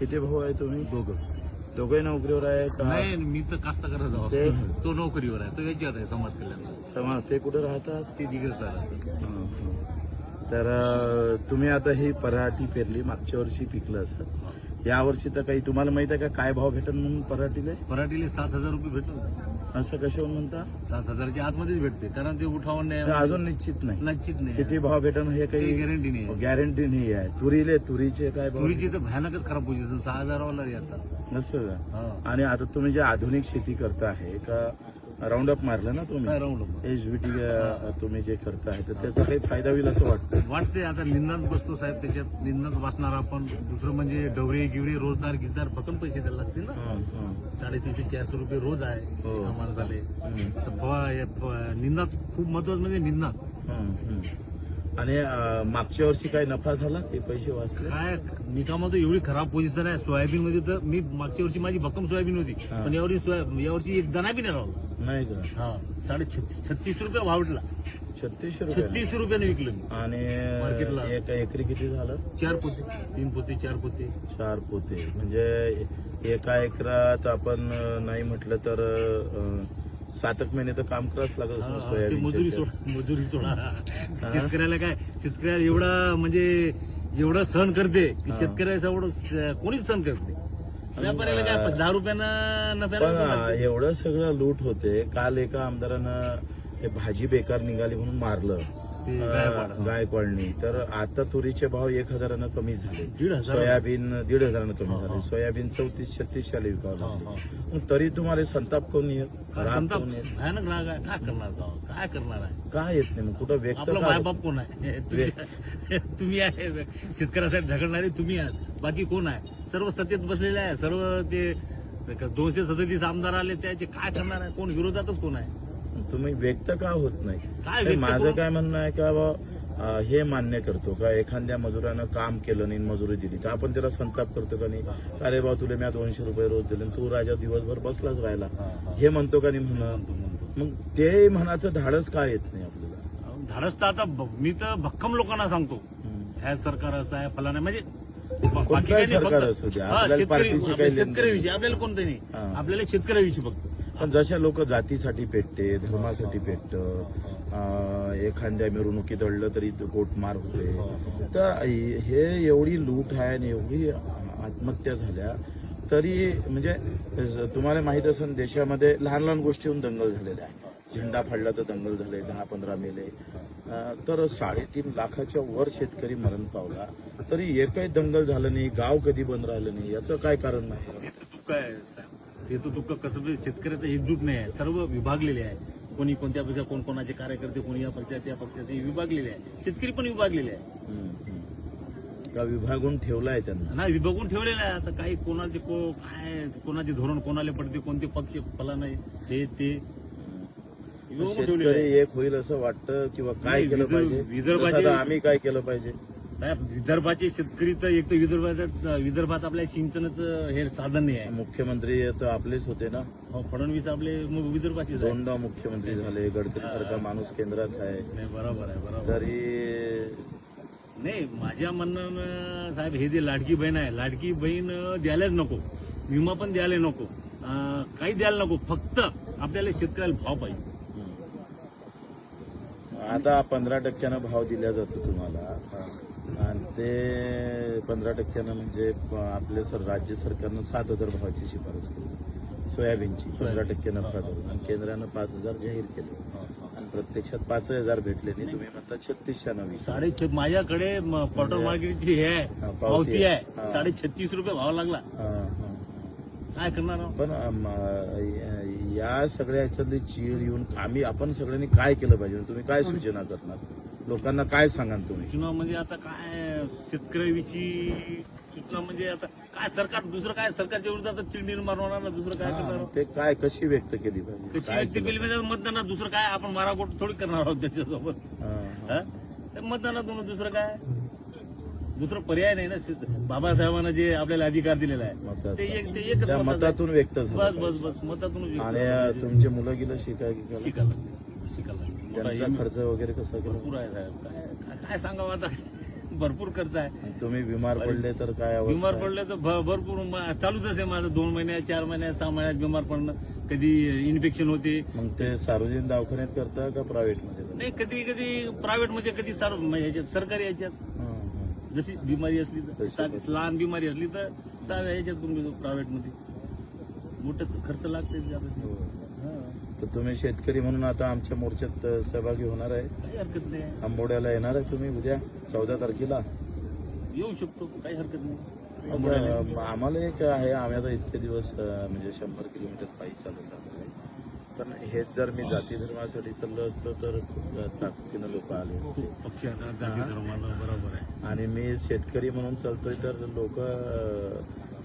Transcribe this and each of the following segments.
किती भाऊ आहे तुम्ही? दोघं. दोघे नोकरीवर आहे का? नाही मी तर कास्तकार जाऊ ते- तो नोकरीवर आहे. तो याच्यात आहे समाज कल्याण. समाज ते कुठे राहतात? ते दिग्रस राहतात. हं, हं. तर अं, तुम्ही आता ही पराठी पेरली मागच्या वर्षी पिकलं असत या वर्षी तर काही तुम्हाला माहीत आहे का काय भाव भेटन म्हणून पराठीले? पराठीले सात हजार रुपये भेटतो असं कशावर म्हणता? सात हजारच्या आतमध्येच भेटते. कारण ते उठावून नाही अजून निश्चित नाही. निश्चित नाही. किती भाव भेटन हे काही गॅरंटी नाही. गॅरंटी नाही आहे. तुरीले तुरीचे काय भाव तुरीची तर भयानकच खराब पोझिशन सहा हजारावाला येतात. नसतं का? हा. आणि आता तुम्ही जे आधुनिक शेती करता आहे का राऊंड अप मारलं ना तुम्ही? राऊंड एच बी टी तुम्ही जे करताय तर त्याचा काही फायदा होईल असं वाटतं? वाटते आता निंदात बसतो साहेब त्याच्यात निंदात वाचणार आपण. दुसरं म्हणजे डवरे गिवरे रोजदार गिरदार भक्कम पैसे द्यायला लागतील ना. साडेतीनशे चारशे रुपये रोज आहे. हो. माणसाले हं, तर निंदात खूप महत्वाचं म्हणजे निंदात. आणि मागच्या वर्षी काय नफा झाला? ते पैसे वाचले? काय निकामात एवढी खराब पोझिशन आहे. सोयाबीन मध्ये तर मी मागच्या वर्षी माझी भक्कम सोयाबीन होती. पण यावर्षी यावर्षी एक दाना बी नाही राहिला नाही का? हा साडे छत्तीस छत्तीस रुपये भाव उठला. छत्तीसशे रुपये. छत्तीस रुपयाने विकलं मी. आणि मार्केटला. एक एकरी किती झालं? चार पोते तीन पोते चार पोते. चार पोते. म्हणजे एका एकरात आपण अं, नाही म्हटलं तर अं, सातक महिने तर काम करावंच लागत हा, असेल हा, ते मजुरी सोयाबीन सोड मजुरी सोडा. शेतकऱ्याला काय शेतकऱ्याला एवढा म्हणजे एवढं सहन करते की हा. शेतकऱ्याचं एवढं स- कोणीच सहन करते व्यापाऱ्याला काय दहा रुपयानं पण नफ्याला अं, एवढं सगळं लूट होते. काल एका आमदारानं हे भाजी बेकार निघाली म्हणून मारलं. ते अं, गायकवाड. गायकवाडनी तर आता तुरीचे भाव एक हजारानं कमी झाले. हजार सोयाबीन दीड हजारानं कमी हा, झाले. हा. सोयाबीन चौतीस छत्तीस चाळीस विकावं हा, लागले. मग तरी तुम्हाला संताप कोण येत राग संताप? कोण येत? भयानक राग आहे. काय करणार काय करणार आहे? काय येत नाही मग? कुठं व्यक्त आपला का होत? मायबाप कोण आहे? तुम्ही तुम्ही आहे. शेतकऱ्यासाठी झगडणारे तुम्ही आहात. बाकी कोण आहे? सर्व सत्तेत बसलेले आहे सर्व ते दोनशे सदतीस आमदार आले त्याचे काय करणार आहे? कोण विरोधातच कोण आहे? तुम्ही व्यक्त का होत नाही? काय माझं? काय म्हणणं आहे का बा, हे मान्य करतो का? एखाद्या मजुरानं काम केलं नाही मजुरी दिली तर आपण त्याला संताप करतो का नाही? अरे बा तुला मी दोनशे रुपये रोज दिले तू राजा दिवसभर बसलाच राहिला. हे म्हणतो का नाही म्हणतो. मग ते म्हणाचं धाडस का येत नाही आपल्याला? धाडस तर आता मी तर भक्कम लोकांना सांगतो. ह्या सरकार असं आहे फलाना म्हणजे बाकी कोणतंही काही नाही, सरकार फक्त- असू द्या, हा, आपल्याला शेतकरी पार्टीशी आपल्या काही शेतकऱ्याविषयी आपल्याला कोणतं नाही. हा. आपल्याला शेतकऱ्याविषयी फक्त. पण जशा लोक जातीसाठी पेटते धर्मासाठी पेटत एखाद्या मिरवणुकीत अडलं तरी तो गोटमार होते. तर हे एवढी लूट आहे आणि एवढी आत्महत्या झाल्या तरी म्हणजे तुम्हाला माहीत असेल देशामध्ये लहान लहान गोष्टीहून दंगल झालेल्या आहे. झेंडा फाडला तर दंगल झाले दहा पंधरा मेले. तर साडेतीन लाखाच्या वर शेतकरी मरण पावला. तरी एकही दंगल झालं नाही गाव कधी बंद राहिलं नाही याचं काय कारण नाही? ते तर तुका आहे साहेब. ते तर तुका कसं शेतकऱ्याचं एकजूट नाही आहे सर्व विभागलेले आहे. कोणी कोणत्या पक्षा कोण कोणाचे कार्यकर्ते कोणी या पक्षात त्या पक्षात हे विभागलेले आहे. शेतकरी पण विभागलेले आहे. का विभागून ठेवलाय त्यांना? ना विभागून ठेवलेलं आहे. आता काही कोणाचे को काय कोणाचे धोरण कोणाला पडते कोणते पक्ष फला नाही हे ते. आहे. शेतकरी एक होईल असं वाटतं किंवा काय केलं पाहिजे? विदर्भाचे- आम्ही काय केलं पाहिजे? विदर्भाचे शेतकरी तर एक तर विदर्भात विदर्भात आपल्या सिंचनाचं हे साधन नाही आहे. मुख्यमंत्री तर आपलेच होते ना? हो, फडणवीस आपले आहे दोनदा मुख्यमंत्री झाले गडकरी सारखा माणूस केंद्रात आहे. बरोबर आहे बरोबर. तरी नाही माझ्या म्हणणं साहेब हे जे लाडकी बहीण आहे लाडकी बहीण द्यायलाच नको. विमा पण द्यायला नको. काही द्यायला नको. फक्त आपल्याला शेतकऱ्याला भाव पाहिजे. आता पंधरा टक्क्यानं भाव दिला जातो तुम्हाला. आणि ते पंधरा टक्क्यानं म्हणजे आपले सर राज्य सरकारनं सात हजार भावाची शिफारस केली. सोयाबीनची पंधरा टक्के नफा धरून आणि केंद्रानं पाच हजार जाहीर केले. आणि प्रत्यक्षात पाच हजार भेटले नाही. तुम्ही म्हणता छत्तीसशा नवी साडे माझ्याकडे म- क्वार्टर मार्केटची हे आहे. पावती आहे. साडे छत्तीस रुपये भाव लागला. काय करणार? पण या सगळ्या ह्याच्यातली चीड येऊन आम्ही आपण सगळ्यांनी काय केलं पाहिजे? तुम्ही काय सूचना करणार? लोकांना काय सांगाल तुम्ही? सूचना म्हणजे आता काय शेतकऱ्याविषयी सूचना म्हणजे आता काय सरकार दुसरं काय? सरकारच्या विरोधात चिड निर्माण होणार ना? दुसरं काय करणार? ते काय कशी व्यक्त केली पाहिजे? कशी व्यक्ती केलं म्हणजे मतदानात दुसरं काय? आपण माराकोट थोडी करणार आहोत त्याच्यासोबत. पाहिजे? मतदानातून दुसरं काय? दुसरं पर्याय नाही ना बाबासाहेबांना जे आपल्याला अधिकार दिलेला आहे. ते एक ते एकच आहे. मतातून व्यक्त बस बस बस. मतातून आणि तुमचे मुलं गेलं शिकाय शिकायला शिकायला खर्च वगैरे कसा भरपूर आहे साहेब. काय सांगावं आता? भरपूर खर्च आहे. तुम्ही बिमार पडले तर काय बिमार आहे? पडले तर भरपूर चालूच असे माझं. दोन महिन्यात चार महिन्यात सहा महिन्यात बिमार पडणं. कधी इन्फेक्शन होते. मग ते सार्वजनिक दवाखान्यात करता का प्रायव्हेटमध्ये? नाही कधी कधी प्रायव्हेटमध्ये कधी सर ह्याच्यात सरकारी याच्यात. जशी बिमारी असली तर लहान बिमारी असली तर साध्या ह्याच्यात करून घेतो प्रायव्हेटमध्ये. मोठं खर्च लागते हो. तर तुम्ही शेतकरी म्हणून आता आमच्या मोर्चात सहभागी होणार आहे. काही हरकत नाही. आंबोड्याला येणार आहे तुम्ही उद्या चौदा तारखेला. येऊ शकतो काही हरकत नाही. आम्हाला एक आहे आम्ही आता इतके दिवस म्हणजे शंभर किलोमीटर पायी चालत हेच जर मी जाती धर्मासाठी चाललो असतो तर ताकदीनं लोक आले असते पक्ष जाती धर्माला बरोबर आहे. आणि मी शेतकरी म्हणून चालतोय तर लोक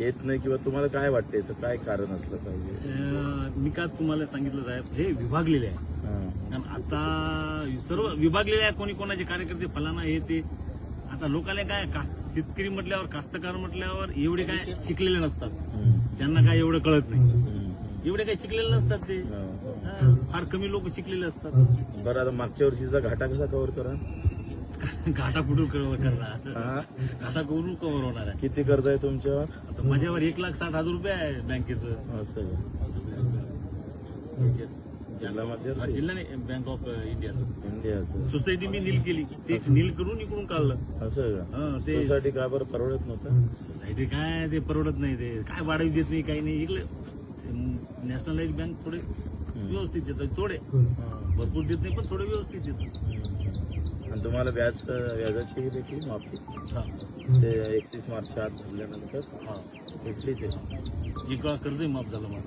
येत नाही किंवा तुम्हाला काय वाटतं याचं काय कारण असलं पाहिजे? मी का तुम्हाला सांगितलं साहेब? हे विभागलेले आहे. कारण आता सर्व विभागलेले आहे कोणी कोणाचे कार्यकर्ते फलाना हे ते. आता लोकांना काय शेतकरी म्हटल्यावर कास्तकार म्हटल्यावर एवढे काय शिकलेले नसतात. त्यांना काय एवढं कळत नाही. एवढे काही शिकलेले नसतात ते. हा. फार कमी लोक शिकलेले असतात. बरं आता मागच्या वर्षीचा घाटा कसा कव्हर करा? घाटा कुठून कव्हर करणार? हा? घाटा कुठून कव्हर होणार आहे? किती कर्ज आहे तुमच्यावर? आता माझ्यावर एक लाख साठ हजार रुपये आहे बँकेचं. असं आहे. जिल्हा हा, मध्यवर्ती जिल्हा नाही बँक ऑफ इंडियाचं इंडियाचं सोसायटी मी नील केली. ते नील करून इकडून काढलं. असं आहे का? हा, ते सोसायटी का बरं परवडत नव्हतं? सोसायटी काय ते परवडत नाही ते. काय वाढवी देत नाही काही नाही. इकडे नॅशनलाइज बँक थोडे व्यवस्थित देतात थोडे. भरपूर देत नाही पण थोडे व्यवस्थित देतात आणि तुम्हाला व्याज व्याजाची देखील माफी हा. ते एकतीस मार्च आत भरल्यानंतर हा. भेटली ते. एक कर्जही माफ झालं माझं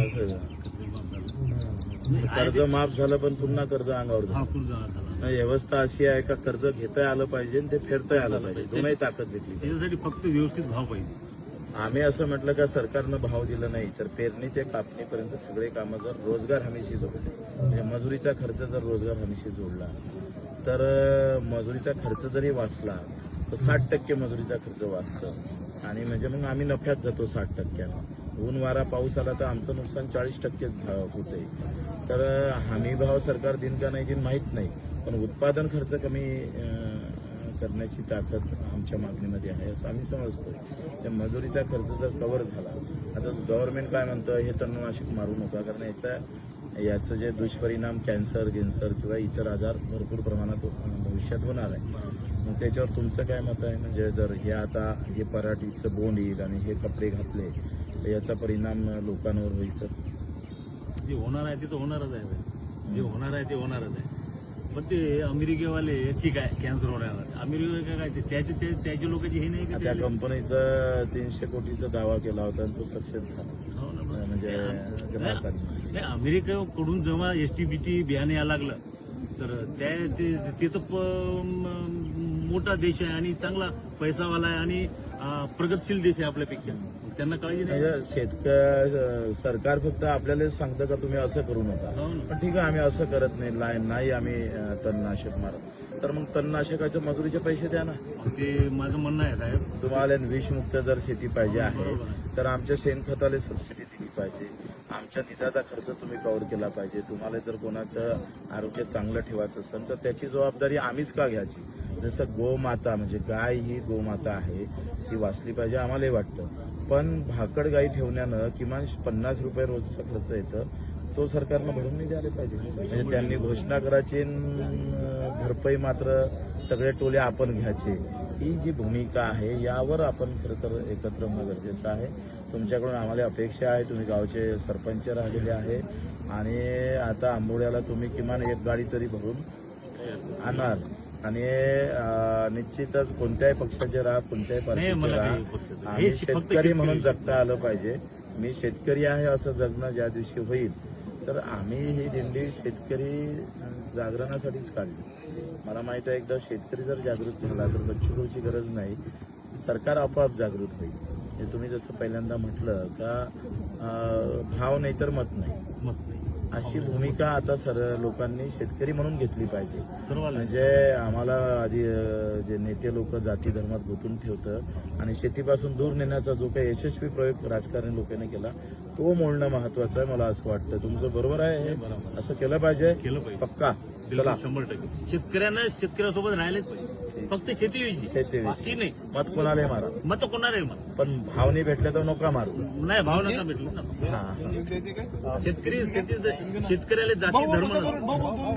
असं? कर्जही माफ झालं. कर्ज माफ झालं पण पुन्हा कर्ज अंगावर हा झालं. व्यवस्था अशी आहे का कर्ज घेता आलं पाहिजे आणि ते फेडता आलं पाहिजे? दोनही ताकद घेतली. त्याच्यासाठी फक्त व्यवस्थित भाव पाहिजे. आम्ही असं म्हटलं का सरकारनं भाव दिला नाही तर पेरणी ते कापणीपर्यंत सगळे कामं जर रोजगार हमीशी जोडले. म्हणजे मजुरीचा खर्च जर रोजगार हमीशी जोडला तर मजुरीचा खर्च जरी वाचला तर साठ टक्के मजुरीचा खर्च वाचतं. आणि म्हणजे मग आम्ही नफ्यात जातो साठ टक्क्यानं. ऊन वारा पाऊस आला तर आमचं नुकसान चाळीस टक्के होते. तर हमी भाव सरकार दिन का नाही दिन माहीत नाही. पण उत्पादन खर्च कमी करण्याची ताकद आमच्या मागणीमध्ये आहे असं आम्ही समजतो त्या मजुरीचा खर्च जर कव्हर झाला आता गव्हर्नमेंट काय म्हणतं हे तणनाशक मारू नका कारण याचा याचं जे दुष्परिणाम कॅन्सर गिन्सर किंवा इतर आजार भरपूर प्रमाणात भविष्यात होणार आहे. मग त्याच्यावर तुमचं काय मत आहे? म्हणजे जर हे आता हे पराठीचं बोंड येईल आणि हे कपडे घातले तर याचा परिणाम लोकांवर होईल तर जे होणार आहे ते तर होणारच आहे. जे होणार आहे ते होणारच आहे. पण ते अमेरिकेवाले ठीक आहे कॅन्सर होणार अमेरिका काय ते त्याचे ते त्याचे लोकांची हे नाही का त्या कंपनीचा तीनशे कोटीचा दावा केला होता आणि तो सक्सेस झाला. हो. म्हणजे अमेरिकेकडून जेव्हा एस टी बीटी बियाणे यायला लागलं तर त्या ते तर मोठा देश आहे आणि चांगला पैसावाला आहे आणि प्रगतशील देश आहे आपल्यापेक्षा. त्यांना काळजी नाही. शेतकरी सरकार फक्त आपल्याला सांगतं का तुम्ही असं करू नका? हो. पण ठीक आहे आम्ही असं करत नाही नाही आम्ही तणनाशक मारत. तर मग तणनाशकाचे मजुरीचे पैसे द्या ना. ते माझं म्हणणं आहे साहेब. तुम्हाला विषमुक्त जर शेती पाहिजे आहे. तर आमच्या शेणखताला सबसिडी दिली पाहिजे. आमच्या निधाचा खर्च तुम्ही कव्हर केला पाहिजे. तुम्हाला जर कोणाचं आरोग्य चांगलं ठेवायचं असेल तर त्याची जबाबदारी आम्हीच का घ्यायची? जसं गोमाता म्हणजे गाय ही गोमाता आहे ती वाचली पाहिजे आम्हालाही वाटतं. पण भाकड गाई ठेवण्यानं किमान पन्नास रुपये रोजचा खर्च येतं. तो सरकारनं भरून नाही द्यायला पाहिजे. म्हणजे त्यांनी घोषणा करायची भरपाई मात्र सगळे टोले आपण घ्यायचे. ही जी भूमिका आहे यावर आपण खरं तर एकत्र होणं गरजेचं आहे. तुमच्याकडून आम्हाला अपेक्षा आहे तुम्ही गावचे सरपंच राहिलेले आहे. आणि आता आंबोड्याला तुम्ही किमान एक गाडी तरी भरून आणणार. आणि निश्चितच कोणत्याही पक्षाचे राहा कोणत्याही पार्टीचे राहा. फक्त शेतकरी. म्हणून जगता आलं पाहिजे. मी शेतकरी आहे असं जगणं ज्या दिवशी होईल तर आम्ही ही दिंडी शेतकरी जागरणासाठीच काढली. मला माहीत आहे एकदा शेतकरी जर जागृत झाला तर बच्चूभाऊची गरज नाही. सरकार आपोआप जागृत होईल. हे तुम्ही जसं पहिल्यांदा म्हटलं का भाव नाही तर मत नाही. मत नाही. अशी भूमिका आता सर लोकांनी शेतकरी म्हणून घेतली पाहिजे. म्हणजे आम्हाला आधी जे नेते लोक जाती धर्मात गुंतून ठेवतं आणि शेतीपासून दूर नेण्याचा जो काही यशस्वी प्रयोग राजकारणी लोकांनी केला तो मोडणं महत्वाचं आहे मला असं वाटतं. तुमचं बरोबर आहे हे? असं केलं पाहिजे? पक्का. शंभर टक्के. शेतकऱ्यांना शेतकऱ्यासोबत राहिलेच पाहिजे. फक्त शेतीविषयी. शेतीविषयी. बाकी नाही. मत कोणाला मारा. मत कोणाला आहे मग पण भाव नाही भेटले तर नका मारू. नाही भाव नका भेटलो ना हा शेतकरी शेती शेतकऱ्याला जाती धर्म नसतो.